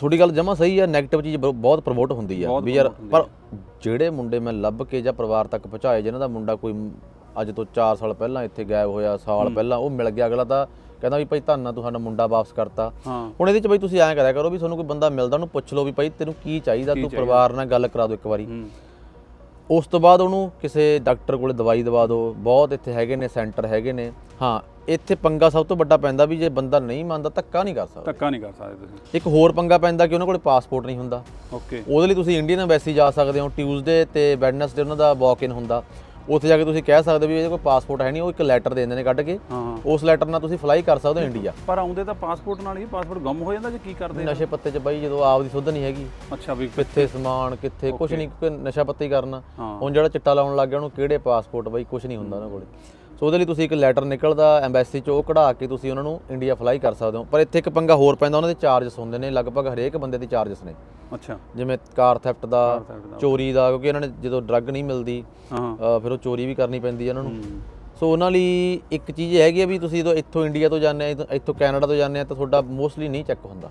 ਤੁਹਾਡੀ ਗੱਲ ਜਮਾ ਸਹੀ ਆ 네ਗੇਟਿਵ ਚੀਜ਼ ਬ- ਬਹੁਤ ਪ੍ਰਮੋਟ ਹੁੰਦੀ ਆ ਬਹੁਤ ਵੀ ਯਾਰ promote ਹੁੰਦੀ ਪਰ ਜਿਹੜੇ ਮੁੰਡੇ ਮੈਂ ਲੱਭ ਕੇ ਜਾਂ ਪਰਿਵਾਰ ਤੱਕ ਪਹੁੰਚਾਏ ਜਿਨ੍ਹਾਂ ਦਾ ਮੁੰਡਾ ਕੋਈ ਮ- ਅੱਜ ਤੋਂ 4 ਸਾਲ ਪਹਿਲਾਂ ਇੱਥੇ ਗਾਇਬ ਹੋਇਆ ਸਾਲ ਪਹਿਲਾਂ ਉਹ ਮਿਲ ਗਿਆ ਅਗਲਾ ਤਾਂ ਕਹਿੰਦਾ ਵੀ ਭਾਈ ਧੰਨਾ ਤੂੰ ਸਾਡਾ ਮੁੰਡਾ ਵਾਪਸ ਕਰਤਾ। ਹਾਂ। ਹੁਣ ਇਹਦੇ ਚ ਬਈ ਤੁਸੀਂ ਐਂ ਕਰਿਆ ਕਰੋ ਵੀ ਤੁਹਾਨੂੰ ਕੋਈ ਬੰਦਾ ਮਿਲਦਾ ਉਹਨੂੰ ਪੁੱਛ ਲਓ ਵੀ ਭਾਈ ਤੈਨੂੰ ਕੀ ਚਾਹੀਦਾ ਤੂੰ ਪਰਿਵਾਰ ਨਾਲ ਗੱਲ ਕਰਾ ਦਿਓ ਇੱਕ ਵਾਰੀ। ਹੂੰ। ਉਸ ਤੋਂ ਬਾਅਦ ਉਹਨੂੰ ਕਿਸੇ ਡਾਕਟਰ ਕੋਲੇ ਦਵਾਈ ਦਵਾ ਦਿਓ ਬਹੁਤ ਇੱਥੇ ਹੈਗੇ ਨੇ ਸੈਂਟਰ ਹੈਗੇ ਨੇ। ਹਾਂ ਇੱਥੇ ਪੰਗਾ ਸਭ ਤੋਂ ਵੱਡਾ ਪੈਂਦਾ ਵੀ ਜੇ ਬੰਦਾ ਨਹੀਂ ਮੰਨਦਾ ਧੱਕਾ ਨਹੀਂ ਕਰ ਸਕਦਾ। ਧੱਕਾ ਨਹੀਂ ਕਰ ਸਕਦੇ ਤੁਸੀਂ। ਇੱਕ ਹੋਰ ਪੰਗਾ ਪੈਂਦਾ ਕਿ ਉਹਨਾਂ ਕੋਲੇ ਪਾਸਪੋਰਟ ਨਹੀਂ ਹੁੰਦਾ। ਓਕੇ। ਉਹਦੇ ਲਈ ਤੁਸੀਂ ਇੰਡੀਅਨ ਐਮਬੈਸੀ ਜਾ ਸਕਦੇ ਹੋ ਟਿਊਜ਼ਡੇ ਤੇ ਵੈਡਨਸਡੇ ਉਹਨਾਂ ਦਾ ਵਾਕ ਇਨ ਹੁੰਦਾ। ਉੱਥੇ ਜਾ ਕੇ ਤੁਸੀਂ ਕਹਿ ਸਕਦੇ ਵੀ ਇਹਦੇ ਕੋਲ ਪਾਸਪੋਰਟ ਹੈ ਨਹੀਂ ਉਹ ਇੱਕ ਲੈਟਰ ਦੇ ਦਿੰਦੇ ਨੇ ਕੱਢ ਕੇ। ਉਸ ਲੈਟਰ ਨਾਲ ਤੁਸੀਂ ਫਲਾਈ ਕਰ ਸਕਦੇ ਹੋ ਇੰਡੀਆ। ਪਰ ਆਉਂਦੇ ਤਾਂ ਪਾਸਪੋਰਟ ਨਾਲ ਹੀ ਪਾਸਪੋਰਟ ਗੁੰਮ ਹੋ ਜਾਂਦਾ ਜੇ ਕੀ ਕਰਦੇ? ਨਸ਼ੇ ਪੱਤੇ 'ਚ ਬਾਈ ਜਦੋਂ ਆਪ ਦੀ ਸੁੱਧ ਨਹੀਂ ਹੈਗੀ। ਅੱਛਾ ਵੀ ਕਿੱਥੇ ਸਮਾਨ ਕਿੱਥੇ ਕੁਝ ਨਹੀਂ ਨਸ਼ਾ ਪੱਤਾ ਕਰਨਾ। ਹੁਣ ਜਿਹੜਾ ਚਿੱਟਾ ਲਾਉਣ ਲੱਗ ਗਿਆ ਉਹਨੂੰ ਕਿਹੜੇ ਪਾਸਪੋਰਟ ਬਾਈ ਕੁਝ ਨਹੀਂ ਹੁੰਦਾ ਉਹਨਾਂ ਕੋਲੇ। ਸੋ ਉਹਦੇ ਲਈ ਤੁਸੀਂ ਇੱਕ ਲੈਟਰ ਨਿਕਲਦਾ ਐਮਬੈਸੀ ਚੋਂ ਉਹ ਕਢਾ ਕੇ ਤੁਸੀਂ ਉਹਨਾਂ ਨੂੰ ਇੰਡੀਆ ਫਲਾਈ ਕਰ ਸਕਦੇ ਹੋ। ਪਰ ਇੱਥੇ ਇੱਕ ਪੰਗਾ ਹੋਰ ਪੈਂਦਾ ਉਹਨਾਂ ਦੇ ਚਾਰजेस ਹੁੰਦੇ ਨੇ ਲਗਭਗ ਹਰੇਕ ਬੰਦੇ ਦੇ ਚਾਰजेस ਨੇ। ਅੱਛਾ। ਜਿਵੇਂ ਕਾਰ ਥੈਫਟ ਦਾ ਚੋਰੀ ਦਾ ਕਿਉਂਕਿ ਇਹਨਾਂ ਨੇ ਜਦੋਂ ਡਰੱਗ ਨਹੀਂ ਮਿਲਦੀ ਫਿਰ ਉਹ ਚੋਰੀ ਵੀ ਕਰਨੀ ਪੈਂਦੀ ਹੈ ਉਹਨਾਂ ਨੂੰ। ਸੋ ਉਹਨਾਂ ਲਈ ਇੱਕ ਚੀਜ਼ ਹੈਗੀ ਆ ਵੀ ਤੁਸੀਂ ਜਦੋਂ ਇੱਥੋਂ ਇੰਡੀਆ ਤੋਂ ਜਾਂਦੇ ਆ ਇੱਥੋਂ ਕੈਨੇਡਾ ਤੋਂ ਜਾਂਦੇ ਆ ਤਾਂ ਤੁਹਾਡਾ ਮੋਸਟਲੀ ਨਹੀਂ ਚੈੱਕ ਹੁੰਦਾ।